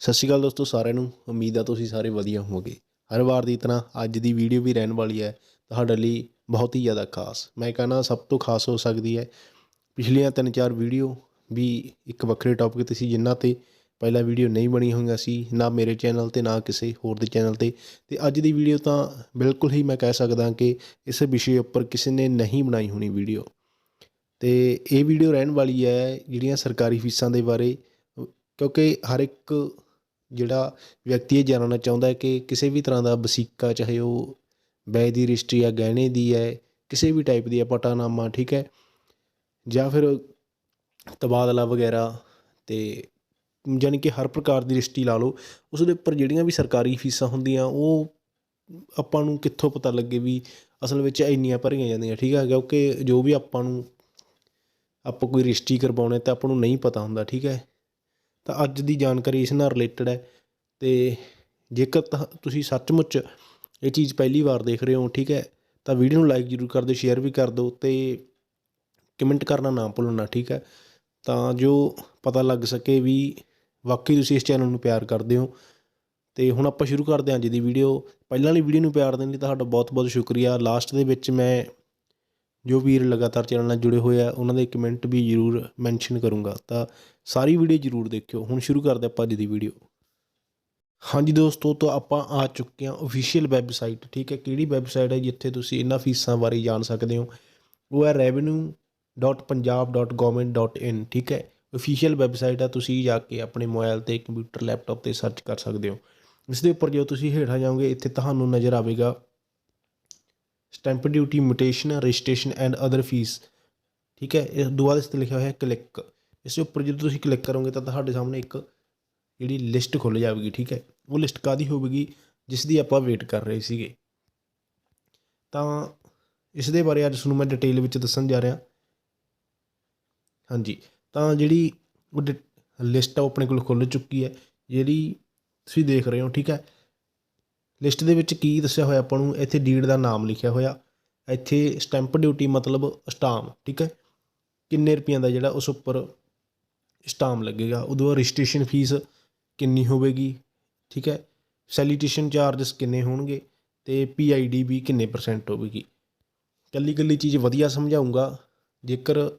ਸਤਿ ਸ਼੍ਰੀ ਅਕਾਲ ਦੋਸਤੋ, ਸਾਰਿਆਂ ਨੂੰ। ਉਮੀਦ ਆ ਤੁਸੀਂ ਸਾਰੇ ਵਧੀਆ ਹੋਵੋਗੇ। ਹਰ ਵਾਰ ਦੀ ਤਰ੍ਹਾਂ ਅੱਜ ਦੀ ਵੀਡੀਓ ਵੀ ਰਹਿਣ ਵਾਲੀ ਹੈ, ਤੁਹਾਡੇ ਲਈ ਬਹੁਤ ਹੀ ਜ਼ਿਆਦਾ ਖਾਸ। ਮੈਂ ਕਹਿੰਦਾ ਸਭ ਤੋਂ ਖਾਸ ਹੋ ਸਕਦੀ ਹੈ, ਪਿਛਲੀਆਂ ਤਿੰਨ ਚਾਰ ਵੀਡੀਓ ਵੀ ਇੱਕ ਵੱਖਰੇ ਟੌਪਿਕ ਤੇ ਸੀ, ਜਿਨ੍ਹਾਂ ਤੇ ਪਹਿਲਾਂ ਵੀਡੀਓ ਨਹੀਂ ਬਣੀ ਹੋਈਆਂ ਸੀ, ਨਾ ਮੇਰੇ ਚੈਨਲ ਤੇ, ਨਾ ਕਿਸੇ ਹੋਰ ਦੇ ਚੈਨਲ ਤੇ। ਤੇ ਅੱਜ ਦੀ ਵੀਡੀਓ ਤਾਂ ਬਿਲਕੁਲ ਹੀ ਮੈਂ ਕਹਿ ਸਕਦਾ ਕਿ ਇਸ ਵਿਸ਼ੇ ਉੱਪਰ ਕਿਸੇ ਨੇ ਨਹੀਂ ਬਣਾਈ ਹੋਣੀ ਵੀਡੀਓ। ਤੇ ਇਹ ਵੀਡੀਓ ਰਹਿਣ ਵਾਲੀ ਹੈ, ਜਿਹੜੀਆਂ ਸਰਕਾਰੀ ਫੀਸਾਂ ਦੇ ਬਾਰੇ, ਕਿਉਂਕਿ ਹਰ ਇੱਕ ਜਿਹੜਾ ਵਿਅਕਤੀ ਇਹ ਜਾਣਨਾ ਚਾਹੁੰਦਾ ਹੈ ਕਿ ਕਿਸੇ ਵੀ ਤਰ੍ਹਾਂ ਦਾ ਵਸੀਕਾ, ਚਾਹੇ ਉਹ ਬੈ ਦੀ ਰਜਿਸਟਰੀ ਆ ਗਹਿਣੇ ਦੀ ਹੈ, ਕਿਸੇ ਵੀ ਟਾਈਪ ਦੀ ਹੈ, ਪਟਾਨਾਮਾ, ਠੀਕ ਹੈ, ਜਾਂ ਫਿਰ ਤਬਾਦਲਾ ਵਗੈਰਾ ਤੇ ਜਾਣੀ ਕਿ ਹਰ ਪ੍ਰਕਾਰ ਦੀ ਰਜਿਸਟਰੀ ਲਾ ਲਓ, ਉਸ ਦੇ ਉੱਪਰ ਜਿਹੜੀਆਂ ਵੀ ਸਰਕਾਰੀ ਫੀਸਾਂ ਹੁੰਦੀਆਂ, ਉਹ ਆਪਾਂ ਨੂੰ ਕਿੱਥੋਂ ਪਤਾ ਲੱਗੇ ਵੀ ਅਸਲ ਵਿੱਚ ਇੰਨੀਆਂ ਭਰੀਆਂ ਜਾਂਦੀਆਂ, ਠੀਕ ਹੈ, ਕਿਉਂਕਿ ਜੋ ਵੀ ਆਪਾਂ ਨੂੰ, ਆਪਾਂ ਕੋਈ ਰਜਿਸਟਰੀ ਕਰਵਾਉਣੇ ਤਾਂ ਆਪਾਂ ਨੂੰ ਨਹੀਂ ਪਤਾ ਹੁੰਦਾ, ਠੀਕ ਹੈ। ਤਾਂ ਅੱਜ ਦੀ ਜਾਣਕਾਰੀ ਇਸ ਨਾਲ ਰਿਲੇਟਡ ਹੈ ਅਤੇ ਜੇਕਰ ਤਾਂ ਤੁਸੀਂ ਸੱਚਮੁੱਚ ਇਹ ਚੀਜ਼ ਪਹਿਲੀ ਵਾਰ ਦੇਖ ਰਹੇ ਹੋ, ਠੀਕ ਹੈ, ਤਾਂ ਵੀਡੀਓ ਨੂੰ ਲਾਈਕ ਜ਼ਰੂਰ ਕਰ ਦਿਓ ਸ਼ੇਅਰ ਵੀ ਕਰ ਦਿਓ ਤੇ ਕਮੈਂਟ ਕਰਨਾ ਨਾ ਭੁੱਲਣਾ, ਠੀਕ ਹੈ। ਤਾਂ ਜੋ ਪਤਾ ਲੱਗ ਸਕੇ ਵੀ ਵਾਕਈ ਤੁਸੀਂ ਇਸ ਚੈਨਲ ਨੂੰ ਪਿਆਰ ਕਰਦੇ ਹੋ। ਤੇ ਹੁਣ ਆਪਾਂ ਸ਼ੁਰੂ ਕਰਦੇ ਹਾਂ ਅੱਜ ਦੀ ਵੀਡੀਓ ਪਹਿਲਾਂ ਵਾਲੀ ਵੀਡੀਓ ਨੂੰ ਪਿਆਰ ਦੇਣ ਲਈ ਤੁਹਾਡਾ ਬਹੁਤ ਬਹੁਤ ਸ਼ੁਕਰੀਆ। ਲਾਸਟ ਦੇ ਵਿੱਚ ਮੈਂ ਜੋ ਵੀਰ ਲਗਾਤਾਰ ਚੈਨਲ ਨਾਲ ਜੁੜੇ ਹੋਏ ਆ, ਉਹਨਾਂ ਦੇ ਕਮੈਂਟ ਵੀ ਜ਼ਰੂਰ ਮੈਂਸ਼ਨ ਕਰੂੰਗਾ। ਤਾਂ ਸਾਰੀ ਵੀਡੀਓ ਜ਼ਰੂਰ ਦੇਖਿਓ। ਹੁਣ ਸ਼ੁਰੂ ਕਰਦੇ ਆਪਾਂ ਅੱਜ ਦੀ ਵੀਡੀਓ ਹਾਂਜੀ ਦੋਸਤੋ, ਤਾਂ ਆਪਾਂ ਆ ਚੁੱਕੇ ਹਾਂ ਅਫੀਸ਼ੀਅਲ ਵੈਬਸਾਈਟ ਠੀਕ ਹੈ, ਕਿਹੜੀ ਵੈਬਸਾਈਟ ਹੈ ਜਿੱਥੇ ਤੁਸੀਂ ਇਹਨਾਂ ਫੀਸਾਂ ਬਾਰੇ ਜਾਣ ਸਕਦੇ ਹੋ? ਉਹ ਹੈ revenue.punjab.government.in ਠੀਕ ਹੈ ਅਫੀਸ਼ੀਅਲ ਵੈਬਸਾਈਟ ਆ, ਤੁਸੀਂ ਜਾ ਕੇ ਆਪਣੇ ਮੋਬਾਈਲ ਤੇ ਕੰਪਿਊਟਰ ਲੈਪਟਾਪ ਤੇ ਸਰਚ ਕਰ ਸਕਦੇ ਹੋ। ਇਸ ਦੇ ਉੱਪਰ ਜਦੋਂ ਤੁਸੀਂ ਹੇਠਾਂ ਜਾਓਗੇ, ਇੱਥੇ ਤੁਹਾਨੂੰ ਨਜ਼ਰ ਆਵੇਗਾ stamp duty mutation registration and other fees ਠੀਕ ਹੈ? ਇਸ ਤੋਂ ਬਾਅਦ ਇਸ ਤੇ ਲਿਖਿਆ ਹੋਇਆ ਕਲਿੱਕ ਇਸ ਦੇ ਉੱਪਰ ਜਦੋਂ ਤੁਸੀਂ ਕਲਿੱਕ ਕਰੋਗੇ ਤਾਂ ਤੁਹਾਡੇ ਸਾਹਮਣੇ ਇੱਕ ਜਿਹੜੀ ਲਿਸਟ ਖੁੱਲ ਜਾਵੇਗੀ, ਠੀਕ ਹੈ? ਉਹ ਲਿਸਟ ਕਾਦੀ ਹੋਵੇਗੀ? ਜਿਸ ਦੀ ਆਪਾਂ ਵੇਟ ਕਰ ਰਹੇ ਸੀਗੇ। ਤਾਂ ਇਸ ਦੇ ਬਾਰੇ ਅੱਜ ਤੁਹਾਨੂੰ ਮੈਂ ਡਿਟੇਲ ਵਿੱਚ ਦੱਸਣ ਜਾ ਰਿਹਾ। ਹਾਂਜੀ। ਤਾਂ ਜਿਹੜੀ ਉਹ ਲਿਸਟ ਆ ਉਹ ਆਪਣੇ ਕੋਲ ਖੁੱਲ ਚੁੱਕੀ ਹੈ। ਜਿਹੜੀ ਤੁਸੀਂ ਦੇਖ ਰਹੇ ਹੋ, ਠੀਕ ਹੈ? ਲਿਸਟ ਦੇ ਵਿੱਚ ਕੀ ਦੱਸਿਆ ਹੋਇਆ ਆਪਾਂ ਨੂੰ? ਇੱਥੇ ਡੀਡ ਦਾ ਨਾਮ ਲਿਖਿਆ ਹੋਇਆ। ਇੱਥੇ ਸਟੈਂਪ ਡਿਊਟੀ ਮਤਲਬ ਸਟਾਮ, ਠੀਕ ਹੈ? ਕਿੰਨੇ ਰੁਪਈਆਂ ਦਾ ਜਿਹੜਾ ਉਸ ਉੱਪਰ ਸਟਾਮ ਲੱਗੇਗਾ? ਉਦੋਂ ਰਜਿਸਟ੍ਰੇਸ਼ਨ ਫੀਸ ਕਿੰਨੀ ਹੋਵੇਗੀ? ਠੀਕ ਹੈ? ਸੈਲੀਟੇਸ਼ਨ ਚਾਰजेस ਕਿੰਨੇ ਹੋਣਗੇ? ਤੇ ਪੀਆਈਡੀ ਵੀ ਕਿੰਨੇ ਪਰਸੈਂਟ ਹੋਵੇਗੀ? ਕੱਲੀ ਕੱਲੀ ਚੀਜ਼ ਵਧੀਆ ਸਮਝਾਉਂਗਾ। ਜੇਕਰ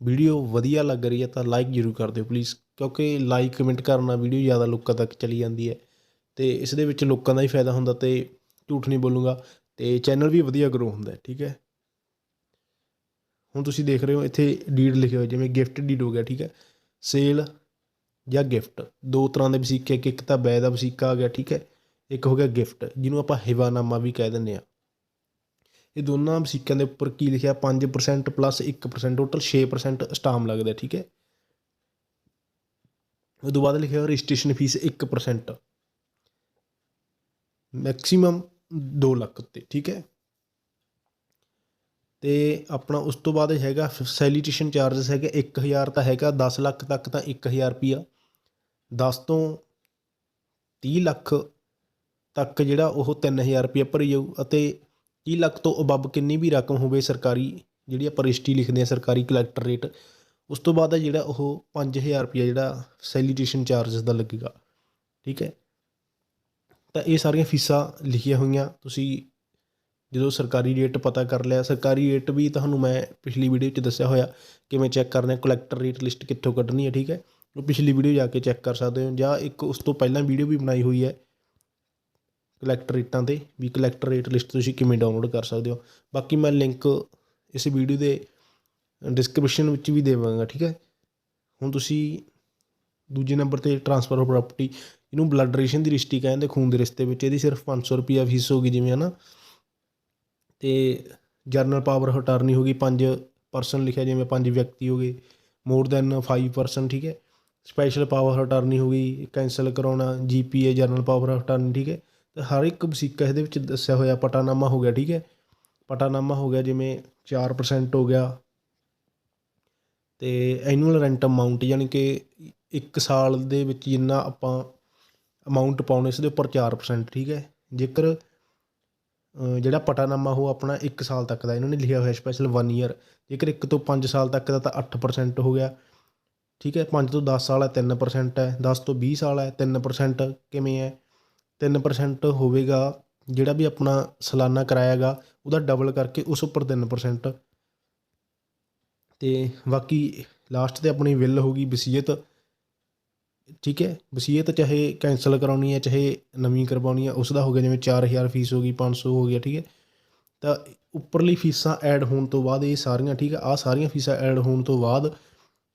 ਵੀਡੀਓ ਵਧੀਆ ਲੱਗ ਰਹੀ ਹੈ ਤਾਂ ਲਾਈਕ ਜ਼ਰੂਰ ਕਰ ਦਿਓ ਪਲੀਜ਼ ਕਿਉਂਕਿ ਲਾਈਕ ਕਮੈਂਟ ਕਰਨ ਨਾਲ ਵੀਡੀਓ ਜ਼ਿਆਦਾ ਲੋਕਾਂ ਤੱਕ ਚਲੀ ਜਾਂਦੀ ਹੈ। ਅਤੇ ਇਸ ਦੇ ਵਿੱਚ ਲੋਕਾਂ ਦਾ ਹੀ ਫਾਇਦਾ ਹੁੰਦਾ ਅਤੇ ਝੂਠ ਨਹੀਂ ਬੋਲੂੰਗਾ ਅਤੇ ਚੈਨਲ ਵੀ ਵਧੀਆ ਗਰੋ ਹੁੰਦਾ, ਠੀਕ ਹੈ। ਹੁਣ ਤੁਸੀਂ ਦੇਖ ਰਹੇ ਹੋ, ਇੱਥੇ ਡੀਡ ਲਿਖਿਆ ਹੋਇਆ, ਜਿਵੇਂ ਗਿਫਟ ਡੀਡ ਹੋ ਗਿਆ, ਠੀਕ ਹੈ। ਸੇਲ ਜਾਂ ਗਿਫਟ ਦੋ ਤਰ੍ਹਾਂ ਦੇ ਵਸੀਕੇ, ਇੱਕ ਇੱਕ ਤਾਂ ਬੈ ਦਾ ਵਸੀਕਾ ਆ ਗਿਆ, ਠੀਕ ਹੈ। ਇੱਕ ਹੋ ਗਿਆ ਗਿਫਟ ਜਿਹਨੂੰ ਆਪਾਂ ਹਿਵਾਨਾਮਾ ਵੀ ਕਹਿ ਦਿੰਦੇ ਆ ਇਹ ਦੋਨਾਂ ਵਸੀਕਿਆਂ ਦੇ ਉੱਪਰ ਕੀ ਲਿਖਿਆ 5% ਪਲੱਸ 1% ਟੋਟਲ 6% ਸਟਾਮ ਲੱਗਦਾ, ਠੀਕ ਹੈ। ਉਹ ਤੋਂ ਬਾਅਦ ਲਿਖਿਆ ਰਜਿਸਟ੍ਰੇਸ਼ਨ ਫੀਸ 1% ਮੈਕਸਿਮਮ 2 ਲੱਖ 'ਤੇ ਠੀਕ ਹੈ? ਤੇ ਆਪਣਾ ਉਸ ਤੋਂ ਬਾਅਦ ਹੈਗਾ ਸੈਲੀਟੇਸ਼ਨ ਚਾਰजेस ਹੈਗਾ 1000 ਤਾਂ ਹੈਗਾ 10 ਲੱਖ ਤੱਕ ਤਾਂ 1000 ਰੁਪਿਆ 10 ਤੋਂ 30 ਲੱਖ ਤੱਕ ਜਿਹੜਾ ਉਹ 3000 ਰੁਪਿਆ ਭਰੀ ਜਾਊ ਅਤੇ 30 ਲੱਖ ਤੋਂ ਅਬੱਬ ਕਿੰਨੀ ਵੀ ਰਕਮ ਹੋਵੇ ਸਰਕਾਰੀ, ਜਿਹੜੀ ਆਪਾਂ ਰਜਿਸਟਰੀ ਲਿਖਦੇ ਆ ਸਰਕਾਰੀ ਕਲੈਕਟਰ ਰੇਟ ਉਸ ਤੋਂ ਬਾਅਦ ਜਿਹੜਾ ਉਹ 5000 ਰੁਪਿਆ ਜਿਹੜਾ ਸੈਲੀਟੇਸ਼ਨ ਚਾਰजेस ਦਾ ਲੱਗੇਗਾ, ਠੀਕ ਹੈ? ਤਾਂ ਇਹ ਸਾਰੀਆਂ ਫੀਸਾਂ ਲਿਖੀਆਂ ਹੋਈਆਂ। ਤੁਸੀਂ ਜਦੋਂ ਸਰਕਾਰੀ ਰੇਟ ਪਤਾ ਕਰ ਲਿਆ, ਸਰਕਾਰੀ ਰੇਟ ਵੀ ਤੁਹਾਨੂੰ ਮੈਂ ਪਿਛਲੀ ਵੀਡੀਓ 'ਚ ਦੱਸਿਆ ਹੋਇਆ ਕਿਵੇਂ ਚੈੱਕ ਕਰਨਾ ਕਲੈਕਟਰ ਰੇਟ ਲਿਸਟ ਕਿੱਥੋਂ ਕੱਢਣੀ ਹੈ, ਠੀਕ ਹੈ? ਉਹ ਪਿਛਲੀ ਵੀਡੀਓ ਜਾ ਕੇ ਚੈੱਕ ਕਰ ਸਕਦੇ ਹੋ ਜਾਂ ਇੱਕ ਉਸ ਤੋਂ ਪਹਿਲਾਂ ਵੀਡੀਓ ਵੀ ਬਣਾਈ ਹੋਈ ਹੈ ਕਲੈਕਟਰ ਰੇਟਾਂ ਤੇ, ਵੀ ਕਲੈਕਟਰ ਰੇਟ ਲਿਸਟ ਤੁਸੀਂ ਕਿਵੇਂ ਡਾਊਨਲੋਡ ਕਰ ਸਕਦੇ ਹੋ। ਬਾਕੀ ਮੈਂ ਲਿੰਕ ਇਸ ਵੀਡੀਓ ਦੇ ਡਿਸਕ੍ਰਿਪਸ਼ਨ ਵਿੱਚ ਵੀ ਦੇਵਾਂਗਾ, ਠੀਕ ਹੈ? ਹੁਣ ਤੁਸੀਂ ਦੂਜੇ ਨੰਬਰ ਤੇ ਟ੍ਰਾਂਸਫਰ ਆਫ ਪ੍ਰਾਪਰਟੀ ਇਹਨੂੰ ਬਲੱਡ ਰਿਲੇਸ਼ਨ ਦੀ ਰਿਸ਼ਤੀ ਕਹਿੰਦੇ ਖੂਨ ਦੇ ਰਿਸ਼ਤੇ ਵਿੱਚ ਇਹਦੀ ਸਿਰਫ 500 ਰੁਪਿਆ ਫੀਸ ਹੋਗੀ ਜਿਵੇਂ, ਹਨਾ? ਤੇ ਜਰਨਲ ਪਾਵਰ ਆਫ ਅਟਾਰਨੀ ਹੋ ਗਈ 5 ਪਰਸਨ ਲਿਖਿਆ ਜਿਵੇਂ ਪੰਜ ਵਿਅਕਤੀ ਹੋ ਗਏ ਮੋਰ ਦੈਨ 5 ਪਰਸਨ ਠੀਕ ਹੈ? ਸਪੈਸ਼ਲ ਪਾਵਰ ਆਫ ਅਟਾਰਨੀ ਹੋ ਗਈ ਕੈਂਸਲ ਕਰਾਉਣਾ GPA general power of attorney ਠੀਕ ਹੈ? ਤੇ ਹਰ ਇੱਕ ਵਸੀਕਾ ਇਹਦੇ ਵਿੱਚ ਦੱਸਿਆ ਹੋਇਆ ਪਟਾਨਾਮਾ ਹੋ ਗਿਆ, ਠੀਕ ਹੈ? ਪਟਾਨਾਮਾ ਹੋ ਗਿਆ ਜਿਵੇਂ 4% ਹੋ ਗਿਆ। ਤੇ ਐਨੂਅਲ ਰੈਂਟ ਅਮਾਉਂਟ ਯਾਨੀ ਕਿ ਇੱਕ ਸਾਲ ਦੇ ਵਿੱਚ ਜਿੰਨਾ ਆਪਾਂ ਅਮਾਉਂਟ ਪਾਉਣੇ ਇਸ ਦੇ ਉੱਪਰ 4% ਠੀਕ ਹੈ। ਜੇਕਰ ਜਿਹੜਾ ਪਟਾਨਾਮਾ ਉਹ ਆਪਣਾ 1 ਸਾਲ ਤੱਕ ਦਾ, ਇਹਨਾਂ ਨੇ ਲਿਖਿਆ ਹੋਇਆ ਸਪੈਸ਼ਲ 1 ਈਅਰ ਜੇਕਰ 1 ਤੋਂ 5 ਸਾਲ ਤੱਕ ਦਾ ਤਾਂ 8% ਹੋ ਗਿਆ, ਠੀਕ ਹੈ। 5 ਤੋਂ 10 ਸਾਲ ਹੈ 3% ਹੈ 10 ਤੋਂ 20 ਸਾਲ ਹੈ 3% ਕਿਵੇਂ ਹੈ? 3% ਹੋਵੇਗਾ, ਜਿਹੜਾ ਵੀ ਆਪਣਾ ਸਾਲਾਨਾ ਕਿਰਾਇਆ ਗਾ ਉਹਦਾ ਡਬਲ ਕਰਕੇ ਉਸ ਉੱਪਰ 3% ਤੇ ਬਾਕੀ ਲਾਸਟ ਤੇ ਆਪਣੀ ਵਿਲ ਹੋਗੀ ਵਸੀਅਤ ਠੀਕ ਹੈ ਵਸੀਅਤ ਚਾਹੇ ਕੈਂਸਲ ਕਰਾਉਣੀ ਹੈ, ਚਾਹੇ ਨਵੀਂ ਕਰਵਾਉਣੀ ਹੈ ਉਸ ਦਾ ਹੋ ਗਿਆ ਜਿਵੇਂ 4000 ਫੀਸ ਹੋ ਗਈ 500 ਹੋ ਗਿਆ, ਠੀਕ ਹੈ। ਤਾਂ ਉੱਪਰਲੀ ਫੀਸਾਂ ਐਡ ਹੋਣ ਤੋਂ ਬਾਅਦ ਇਹ ਸਾਰੀਆਂ, ਠੀਕ ਹੈ, ਆਹ ਸਾਰੀਆਂ ਫੀਸਾਂ ਐਡ ਹੋਣ ਤੋਂ ਬਾਅਦ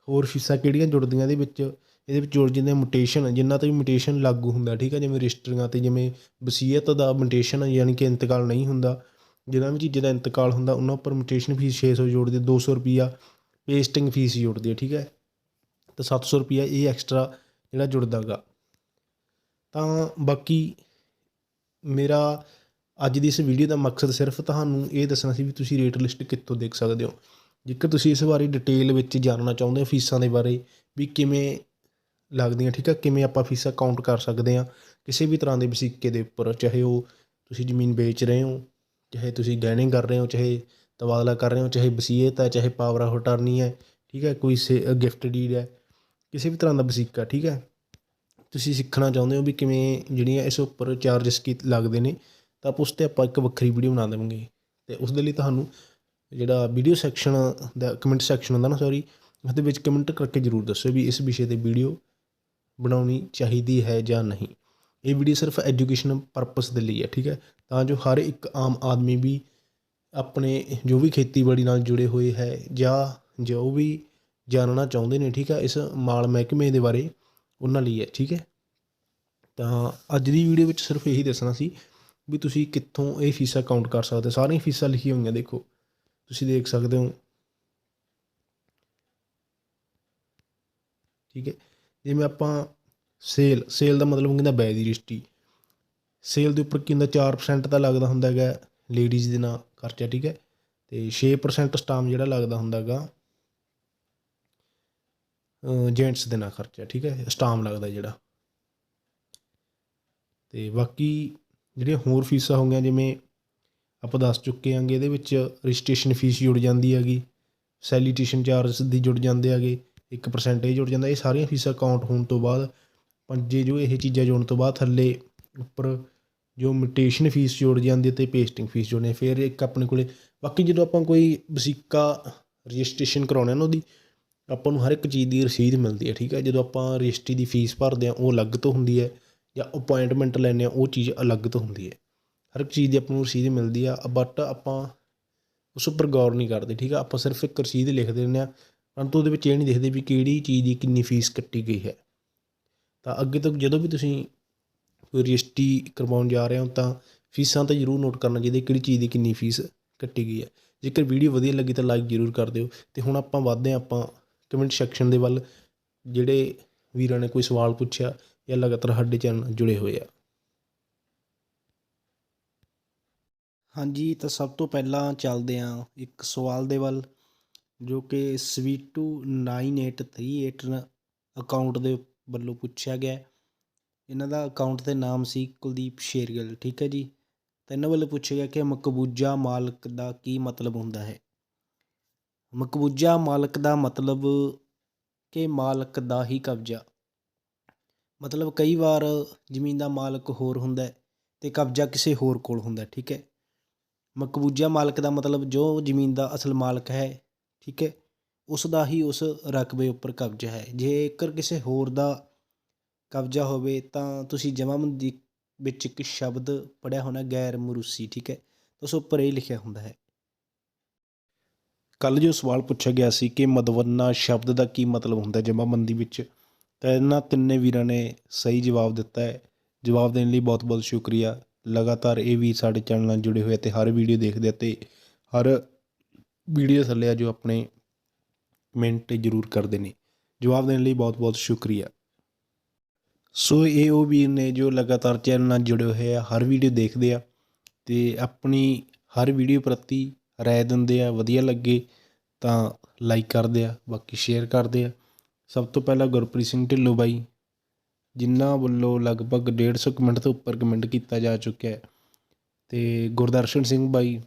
ਹੋਰ ਫੀਸਾਂ ਕਿਹੜੀਆਂ ਜੁੜਦੀਆਂ ਇਹਦੇ ਵਿੱਚ? ਇਹਦੇ ਵਿੱਚ ਜੁੜ ਜਾਂਦੇ ਮੁਟੇਸ਼ਨ ਜਿੰਨਾ ਤੇ ਵੀ ਮੁਟੇਸ਼ਨ ਲਾਗੂ ਹੁੰਦਾ, ਠੀਕ ਹੈ, ਜਿਵੇਂ ਰਜਿਸਟਰੀਆਂ ਤੇ ਜਿਵੇਂ ਵਸੀਅਤ ਦਾ ਮੁਟੇਸ਼ਨ ਯਾਨੀ ਕਿ ਇੰਤਕਾਲ ਨਹੀਂ ਹੁੰਦਾ ਜਿਨ੍ਹਾਂ ਵੀ ਚੀਜ਼ਾਂ ਦਾ ਇੰਤਕਾਲ ਹੁੰਦਾ, ਉਹਨਾਂ ਉੱਪਰ ਮੁਟੇਸ਼ਨ ਫੀਸ 600 ਜੋੜਦੇ 200 ਰੁਪਿਆ ਪੇਸਟਿੰਗ ਫੀਸ ਜੋੜਦੀ ਹੈ, ਠੀਕ ਹੈ। ਤਾਂ 700 ਰੁਪਿਆ ਇਹ ਐਕਸਟਰਾ ਜਿਹੜਾ ਜੁੜਦਾ ਗਾ। ਤਾਂ ਬਾਕੀ ਮੇਰਾ ਅੱਜ ਦੀ ਇਸ ਵੀਡੀਓ ਦਾ ਮਕਸਦ ਸਿਰਫ ਤੁਹਾਨੂੰ ਇਹ ਦੱਸਣਾ ਸੀ ਵੀ ਤੁਸੀਂ ਰੇਟ ਲਿਸਟ ਕਿੱਥੋਂ ਦੇਖ ਸਕਦੇ ਹੋ। ਜੇਕਰ ਤੁਸੀਂ ਇਸ ਬਾਰੇ ਡਿਟੇਲ ਵਿੱਚ ਜਾਣਨਾ ਚਾਹੁੰਦੇ ਹੋ ਫੀਸਾਂ ਦੇ ਬਾਰੇ ਵੀ ਕਿਵੇਂ ਲੱਗਦੀਆਂ, ਠੀਕ ਹੈ ਕਿਵੇਂ ਆਪਾਂ ਫੀਸਾਂ ਕਾਊਂਟ ਕਰ ਸਕਦੇ ਹਾਂ, ਕਿਸੇ ਵੀ ਤਰ੍ਹਾਂ ਦੇ ਵਸੀਕੇ ਦੇ ਉੱਪਰ, ਚਾਹੇ ਉਹ ਤੁਸੀਂ ਜ਼ਮੀਨ ਵੇਚ ਰਹੇ ਹੋ, ਚਾਹੇ ਤੁਸੀਂ ਗਹਿਣੇ ਕਰ ਰਹੇ ਹੋ, ਚਾਹੇ ਤਬਾਦਲਾ ਕਰ ਰਹੇ ਹੋ, ਚਾਹੇ ਵਸੀਅਤ ਹੈ, ਚਾਹੇ ਪਾਵਰ ਆਫ ਅਟਾਰਨੀ ਹੈ, ਠੀਕ ਹੈ, ਕੋਈ ਗਿਫਟ ਡੀਡ ਹੈ ਕਿਸੇ ਵੀ ਤਰ੍ਹਾਂ ਦਾ ਵਸੀਕਾ, ਠੀਕ ਹੈ? ਤੁਸੀਂ ਸਿੱਖਣਾ ਚਾਹੁੰਦੇ ਹੋ ਵੀ ਕਿਵੇਂ ਜਿਹੜੀਆਂ ਇਸ ਉੱਪਰ ਚਾਰजेस ਕੀ ਲੱਗਦੇ ਨੇ, ਤਾਂ ਆਪਾਂ ਉਸ 'ਤੇ ਆਪਾਂ ਇੱਕ ਵੱਖਰੀ ਵੀਡੀਓ ਬਣਾ ਦੇਵਾਂਗੇ। ਤੇ ਉਸ ਦੇ ਲਈ ਤੁਹਾਨੂੰ ਜਿਹੜਾ ਵੀਡੀਓ ਸੈਕਸ਼ਨ ਦਾ ਕਮੈਂਟ ਸੈਕਸ਼ਨ ਹੁੰਦਾ ਨਾ ਸੌਰੀ ਉਸ ਵਿੱਚ ਕਮੈਂਟ ਕਰਕੇ ਜ਼ਰੂਰ ਦੱਸੋ ਵੀ ਇਸ ਵਿਸ਼ੇ ਤੇ ਵੀਡੀਓ ਬਣਾਉਣੀ ਚਾਹੀਦੀ ਹੈ ਜਾਂ ਨਹੀਂ। ਇਹ ਵੀਡੀਓ ਸਿਰਫ ਐਜੂਕੇਸ਼ਨ ਪਰਪਸ ਦੇ ਲਈ ਹੈ, ਠੀਕ ਹੈ? ਤਾਂ ਜੋ ਹਰ ਇੱਕ ਆਮ ਆਦਮੀ ਵੀ ਆਪਣੇ ਜੋ ਵੀ ਖੇਤੀਬਾੜੀ ਨਾਲ ਜੁੜੇ ਹੋਏ ਹੈ ਜਾਂ ਜੋ ਵੀ ਜਾਣਨਾ ਚਾਹੁੰਦੇ ਨੇ, ਠੀਕ ਹੈ ਇਸ ਮਾਲ ਮਹਿਕਮੇ ਦੇ ਬਾਰੇ ਉਹਨਾਂ ਲਈ ਹੈ, ਠੀਕ ਹੈ? ਤਾਂ ਅੱਜ ਦੀ ਵੀਡੀਓ ਵਿੱਚ ਸਿਰਫ ਇਹੀ ਦੱਸਣਾ ਸੀ ਵੀ ਤੁਸੀਂ ਕਿੱਥੋਂ ਇਹ ਫੀਸਾਂ ਕਾਊਂਟ ਕਰ ਸਕਦੇ ਹੋ। ਸਾਰੀਆਂ ਫੀਸਾਂ ਲਿਖੀਆਂ ਹੋਈਆਂ, ਦੇਖੋ। ਤੁਸੀਂ ਦੇਖ ਸਕਦੇ ਹੋ। ਠੀਕ ਹੈ? ਜਿਵੇਂ ਆਪਾਂ ਸੇਲ ਸੇਲ ਦਾ ਮਤਲਬ ਕਹਿੰਦਾ ਬੈ ਦੀ ਰਜਿਸਟਰੀ। ਸੇਲ ਦੇ ਉੱਪਰ ਕੀ ਹੁੰਦਾ? 4% ਤਾਂ ਲੱਗਦਾ ਹੁੰਦਾ ਹੈਗਾ ਲੇਡੀਜ਼ ਦੇ ਨਾਲ ਖਰਚਾ, ਠੀਕ ਹੈ? ਤੇ 6% ਸਟਾਮ ਜਿਹੜਾ ਲੱਗਦਾ ਹੁੰਦਾ ਹੈਗਾ ਜੈਂਟਸ ਦੇ ਨਾਲ ਖਰਚਾ ਠੀਕ ਹੈ, ਸਟਾਮ ਲੱਗਦਾ ਜਿਹੜਾ। ਤੇ ਬਾਕੀ ਜਿਹੜੀਆਂ ਹੋਰ ਫੀਸਾਂ ਹੋ ਗਈਆਂ, ਜਿਵੇਂ ਆਪਾਂ ਦੱਸ ਚੁੱਕੇ ਆਂਗੇ ਇਹਦੇ ਵਿੱਚ ਰਜਿਸਟ੍ਰੇਸ਼ਨ ਫੀਸ ਜੁੜ ਜਾਂਦੀ ਹੈਗੀ, ਸੈਲੀਟੇਸ਼ਨ ਚਾਰਜ ਦੀ ਜੁੜ ਜਾਂਦੇ ਹੈਗੇ 1% ਇਹ ਜੁੜ ਜਾਂਦਾ, ਇਹ ਸਾਰੀਆਂ ਫੀਸਾਂ ਕਾਊਂਟ ਹੋਣ ਤੋਂ ਬਾਅਦ, ਪੰਜੇ ਜੋ ਇਹ ਚੀਜ਼ਾਂ ਜੋੜਨ ਤੋਂ ਬਾਅਦ ਥੱਲੇ ਉੱਪਰ ਜੋ ਮਿਟੇਸ਼ਨ ਫੀਸ ਜੁੜ ਜਾਂਦੀ ਹੈ ਤੇ ਪੇਸਟਿੰਗ ਫੀਸ ਜੁੜਨੇ ਫਿਰ ਇੱਕ ਆਪਣੇ ਕੋਲੇ, ਬਾਕੀ ਜਦੋਂ ਆਪਾਂ ਕੋਈ ਵਸੀਕਾ ਰਜਿਸਟ੍ਰੇਸ਼ਨ ਕਰਾਉਣਾ ਨਾ ਉਹਦੀ ਆਪਾਂ ਨੂੰ ਹਰ ਇੱਕ ਚੀਜ਼ ਦੀ ਰਸੀਦ ਮਿਲਦੀ ਹੈ, ਠੀਕ ਹੈ? ਜਦੋਂ ਆਪਾਂ ਰਜਿਸਟਰੀ ਦੀ ਫੀਸ ਭਰਦੇ ਹਾਂ, ਉਹ ਅਲੱਗ ਤੋਂ ਹੁੰਦੀ ਹੈ ਜਾਂ ਅਪੁਆਇੰਟਮੈਂਟ ਲੈਂਦੇ ਹਾਂ, ਉਹ ਚੀਜ਼ ਅਲੱਗ ਤੋਂ ਹੁੰਦੀ ਹੈ। ਹਰ ਇੱਕ ਚੀਜ਼ ਦੀ ਆਪਾਂ ਨੂੰ ਰਸੀਦ ਮਿਲਦੀ ਆ ਬਟ ਆਪਾਂ ਉਸ ਉੱਪਰ ਗੌਰ ਨਹੀਂ ਕਰਦੇ, ਠੀਕ ਆ ਆਪਾਂ ਸਿਰਫ ਇੱਕ ਰਸੀਦ ਲਿਖ ਦਿੰਦੇ ਆ ਪਰੰਤੂ ਉਹਦੇ ਵਿੱਚ ਇਹ ਨਹੀਂ ਦੇਖਦੇ ਵੀ ਕਿਹੜੀ ਚੀਜ਼ ਦੀ ਕਿੰਨੀ ਫੀਸ ਕੱਟੀ ਗਈ ਹੈ। ਤਾਂ ਅੱਗੇ ਤੋਂ ਜਦੋਂ ਵੀ ਤੁਸੀਂ ਕੋਈ ਰਜਿਸਟਰੀ ਕਰਵਾਉਣ ਜਾ ਰਹੇ ਹੋ, ਤਾਂ ਫੀਸਾਂ ਤਾਂ ਜ਼ਰੂਰ ਨੋਟ ਕਰਨਾ ਚਾਹੀਦਾ, ਕਿਹੜੀ ਚੀਜ਼ ਦੀ ਕਿੰਨੀ ਫੀਸ ਕੱਟੀ ਗਈ ਹੈ। ਜੇਕਰ ਵੀਡੀਓ ਵਧੀਆ ਲੱਗੀ ਤਾਂ ਲਾਈਕ ਜ਼ਰੂਰ ਕਰ ਦਿਓ, ਤੇ ਹੁਣ ਆਪਾਂ ਵੱਧਦੇ ਹਾਂ, ਆਪਾਂ ਕਮੈਂਟ ਸੈਕਸ਼ਨ ਦੇ ਵੱਲ ਜਿਹੜੇ ਵੀਰਾਂ ਨੇ ਕੋਈ ਸਵਾਲ ਪੁੱਛਿਆ ਜਾਂ ਲਗਾਤਾਰ ਸਾਡੇ ਚੈਨਲ ਜੁੜੇ ਹੋਏ ਆ। ਹਾਂਜੀ, ਤਾਂ ਸਭ ਤੋਂ ਪਹਿਲਾਂ ਚੱਲਦੇ ਹਾਂ ਇੱਕ ਸਵਾਲ ਦੇ ਵੱਲ, ਜੋ ਕਿ ਸਵੀਟੂ 9838 ਅਕਾਊਂਟ ਦੇ ਵੱਲੋਂ ਪੁੱਛਿਆ ਗਿਆ ਇਹਨਾਂ ਦਾ ਅਕਾਊਂਟ ਦੇ ਨਾਮ ਸੀ ਕੁਲਦੀਪ ਸ਼ੇਰਗਿੱਲ, ਠੀਕ ਹੈ ਜੀ? ਤਾਂ ਇਹਨਾਂ ਵੱਲੋਂ ਪੁੱਛਿਆ ਗਿਆ ਕਿ ਮਕਬੂਜਾ ਮਾਲਕ ਦਾ ਕੀ ਮਤਲਬ ਹੁੰਦਾ ਹੈ? ਮਕਬੂਜਾ ਮਾਲਕ ਦਾ ਮਤਲਬ ਕਿ ਮਾਲਕ ਦਾ ਹੀ ਕਬਜ਼ਾ। ਮਤਲਬ ਕਈ ਵਾਰ ਜ਼ਮੀਨ ਦਾ ਮਾਲਕ ਹੋਰ ਹੁੰਦਾ ਅਤੇ ਕਬਜ਼ਾ ਕਿਸੇ ਹੋਰ ਕੋਲ ਹੁੰਦਾ ਠੀਕ ਹੈ। ਮਕਬੂਜਾ ਮਾਲਕ ਦਾ ਮਤਲਬ ਜੋ ਜ਼ਮੀਨ ਦਾ ਅਸਲ ਮਾਲਕ ਹੈ, ਠੀਕ ਹੈ, ਉਸ ਦਾ ਹੀ ਉਸ ਰਕਬੇ ਉੱਪਰ ਕਬਜ਼ਾ ਹੈ। ਜੇਕਰ ਕਿਸੇ ਹੋਰ ਦਾ ਕਬਜ਼ਾ ਹੋਵੇ ਤਾਂ ਤੁਸੀਂ ਜਮਾਬੰਦੀ ਵਿੱਚ ਇੱਕ ਸ਼ਬਦ ਪੜਿਆ ਹੋਣਾ ਗੈਰ ਮਰੂਸੀ ਠੀਕ ਹੈ। ਉਸ ਉੱਪਰ ਇਹ ਲਿਖਿਆ ਹੁੰਦਾ ਹੈ ਕੱਲ ਜੋ ਸਵਾਲ ਪੁੱਛਿਆ ਗਿਆ ਸੀ ਕਿ ਮਦਵੰਨਾ ਸ਼ਬਦ ਦਾ ਕੀ ਮਤਲਬ ਹੁੰਦਾ ਜਮਾਬੰਦੀ ਵਿੱਚ, ਤਾਂ ਇਹਨਾਂ ਤਿੰਨੇ ਵੀਰਾਂ ਨੇ ਸਹੀ ਜਵਾਬ ਦਿੱਤਾ ਹੈ। ਜਵਾਬ ਦੇਣ ਲਈ ਬਹੁਤ ਬਹੁਤ ਸ਼ੁਕਰੀਆ। ਲਗਾਤਾਰ ਇਹ ਵੀ ਸਾਡੇ ਚੈਨਲ ਨਾਲ ਜੁੜੇ ਹੋਏ ਤੇ ਹਰ ਵੀਡੀਓ ਦੇਖਦੇ ਆ ਤੇ ਹਰ ਵੀਡੀਓ ਥੱਲੇ ਆ ਜੋ ਆਪਣੇ ਕਮੈਂਟ ਜ਼ਰੂਰ ਕਰਦੇ ਨੇ। ਜਵਾਬ ਦੇਣ ਲਈ ਬਹੁਤ ਬਹੁਤ ਸ਼ੁਕਰੀਆ। ਸੋ ਇਹ ਉਹ ਵੀਰ ਨੇ ਜੋ ਲਗਾਤਾਰ ਚੈਨਲ ਨਾਲ ਜੁੜੇ ਹੋਏ ਆ, ਹਰ ਵੀਡੀਓ ਦੇਖਦੇ ਆ ਤੇ ਆਪਣੀ ਹਰ ਵੀਡੀਓ ਪ੍ਰਤੀ ਰਾਏ ਦਿੰਦੇ ਆ, ਵਧੀਆ ਲੱਗੇ ਤਾਂ ਲਾਈਕ ਕਰਦੇ ਆ, ਬਾਕੀ ਸ਼ੇਅਰ ਕਰਦੇ ਆ। ਸਭ ਤੋਂ ਪਹਿਲਾਂ ਗੁਰਪ੍ਰੀਤ ਸਿੰਘ ਢਿੱਲੋਂ ਬਾਈ, ਜਿਨ੍ਹਾਂ ਵੱਲੋਂ ਲਗਭਗ 150 ਕਮੈਂਟ ਤੋਂ ਉੱਪਰ ਕਮੈਂਟ ਕੀਤਾ ਜਾ ਚੁੱਕਿਆ ਹੈ। ਤੇ ਗੁਰਦਰਸ਼ਨ ਸਿੰਘ ਬਾਈ,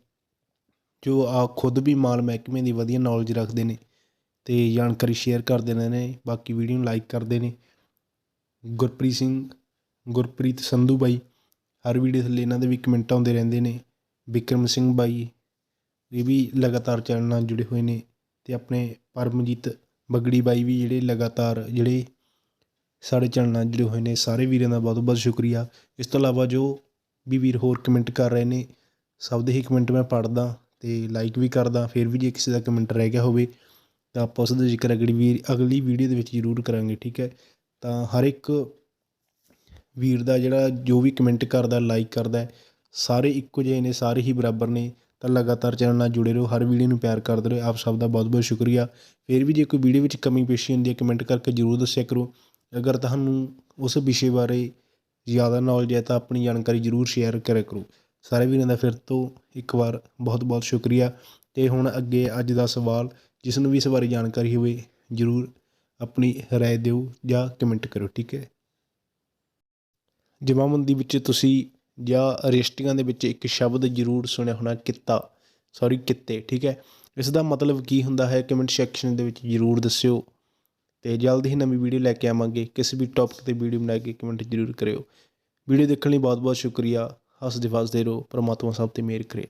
ਜੋ ਆ ਖੁਦ ਵੀ ਮਾਲ ਮਹਿਕਮੇ ਦੀ ਵਧੀਆ ਨੌਲੇਜ ਰੱਖਦੇ ਨੇ ਤੇ ਜਾਣਕਾਰੀ ਸ਼ੇਅਰ ਕਰਦੇ ਰਹਿੰਦੇ ਨੇ, ਬਾਕੀ ਵੀਡੀਓ ਨੂੰ ਲਾਈਕ ਕਰਦੇ ਨੇ। ਗੁਰਪ੍ਰੀਤ ਸਿੰਘ, ਗੁਰਪ੍ਰੀਤ ਸੰਧੂ ਬਾਈ, ਹਰ ਵੀਡੀਓ ਥੱਲੇ ਇਹਨਾਂ ਦੇ ਵੀ ਕਮੈਂਟ ਆਉਂਦੇ ਰਹਿੰਦੇ ਨੇ। ਵਿਕਰਮ ਸਿੰਘ ਬਾਈ ਇਹ ਵੀ ਲਗਾਤਾਰ ਚੈਨਲ ਨਾਲ ਜੁੜੇ ਹੋਏ ਨੇ ਅਤੇ ਆਪਣੇ ਪਰਮਜੀਤ ਬੱਗੜੀ ਬਾਈ ਵੀ ਜਿਹੜੇ ਲਗਾਤਾਰ ਜਿਹੜੇ ਸਾਡੇ ਚੈਨਲ ਨਾਲ ਜੁੜੇ ਹੋਏ ਨੇ, ਸਾਰੇ ਵੀਰਾਂ ਦਾ ਬਹੁਤ ਬਹੁਤ ਸ਼ੁਕਰੀਆ। ਇਸ ਤੋਂ ਇਲਾਵਾ ਜੋ ਵੀ ਵੀਰ ਹੋਰ ਕਮੈਂਟ ਕਰ ਰਹੇ ਨੇ, ਸਭ ਦੇ ਹੀ ਕਮੈਂਟ ਮੈਂ ਪੜ੍ਹਦਾ ਅਤੇ ਲਾਈਕ ਵੀ ਕਰਦਾ, ਫਿਰ ਵੀ ਜੇ ਕਿਸੇ ਦਾ ਕਮੈਂਟ ਰਹਿ ਗਿਆ ਹੋਵੇ, ਤਾਂ ਆਪਾਂ ਉਸ ਦਾ ਜ਼ਿਕਰ ਅਗਲੀ ਵੀ ਅਗਲੀ ਵੀਡੀਓ ਦੇ ਵਿੱਚ ਜ਼ਰੂਰ ਕਰਾਂਗੇ, ਠੀਕ ਹੈ? ਤਾਂ ਹਰ ਇੱਕ ਵੀਰ ਦਾ ਜਿਹੜਾ ਜੋ ਵੀ ਕਮੈਂਟ ਕਰਦਾ ਲਾਈਕ ਕਰਦਾ, ਸਾਰੇ ਇੱਕੋ ਜਿਹੇ ਨੇ, ਸਾਰੇ ਹੀ ਬਰਾਬਰ ਨੇ। ਤਾਂ ਲਗਾਤਾਰ ਚੈਨਲ ਨਾਲ ਜੁੜੇ ਰਹੋ, ਹਰ ਵੀਡੀਓ ਨੂੰ ਪਿਆਰ ਕਰਦੇ ਰਹੋ, ਆਪ ਸਭ ਦਾ ਬਹੁਤ ਬਹੁਤ ਸ਼ੁਕਰੀਆ। ਫਿਰ ਵੀ ਜੇ ਕੋਈ ਵੀਡੀਓ ਵਿੱਚ ਕਮੀ ਪੇਸ਼ੀ ਹੁੰਦੀ ਹੈ, ਕਮੈਂਟ ਕਰਕੇ ਜ਼ਰੂਰ ਦੱਸਿਆ ਕਰੋ। ਅਗਰ ਤੁਹਾਨੂੰ ਉਸ ਵਿਸ਼ੇ ਬਾਰੇ ਜ਼ਿਆਦਾ ਨੌਲੇਜ ਹੈ, ਤਾਂ ਆਪਣੀ ਜਾਣਕਾਰੀ ਜ਼ਰੂਰ ਸ਼ੇਅਰ ਕਰਿਆ ਕਰੋ। ਸਾਰੇ ਵੀਰਾਂ ਦਾ ਫਿਰ ਤੋਂ ਇੱਕ ਵਾਰ ਬਹੁਤ ਬਹੁਤ ਸ਼ੁਕਰੀਆ। ਤੇ ਹੁਣ ਅੱਗੇ ਅੱਜ ਦਾ ਸਵਾਲ, ਜਿਸ ਨੂੰ ਵੀ ਇਸ ਬਾਰੇ ਜਾਣਕਾਰੀ ਹੋਵੇ, ਜ਼ਰੂਰ ਆਪਣੀ ਰਾਏ ਦਿਓ ਜਾਂ ਕਮੈਂਟ ਕਰੋ ਠੀਕ ਹੈ? ਜਮਾਬੰਦੀ ਵਿੱਚ ਤੁਸੀਂ ਜਾਂ ਰਜਿਸਟਰੀਆਂ ਦੇ ਵਿੱਚ ਇੱਕ ਸ਼ਬਦ ਜ਼ਰੂਰ ਸੁਣਿਆ ਹੋਣਾ, ਕਿੱਤਾ ਸੌਰੀ ਕਿੱਤੇ, ਠੀਕ ਹੈ? ਇਸ ਦਾ ਮਤਲਬ ਕੀ ਹੁੰਦਾ ਹੈ ਕਮੈਂਟ ਸੈਕਸ਼ਨ ਦੇ ਵਿੱਚ ਜ਼ਰੂਰ ਦੱਸਿਓ ਤੇ ਜਲਦ ਹੀ ਨਵੀਂ ਵੀਡੀਓ ਲੈ ਕੇ ਆਵਾਂਗੇ। ਕਿਸੇ ਵੀ ਟੌਪਿਕ ਤੇ ਵੀਡੀਓ ਬਣਾ ਕੇ ਕਮੈਂਟ ਜ਼ਰੂਰ ਕਰਿਓ। ਵੀਡੀਓ ਦੇਖਣ ਲਈ ਬਹੁਤ ਬਹੁਤ ਸ਼ੁਕਰੀਆ। ਹੱਸਦੇ ਵਸਦੇ ਰਹੋ। ਪਰਮਾਤਮਾ ਸਭ ਤੇ ਮਿਹਰ ਕਰੇ।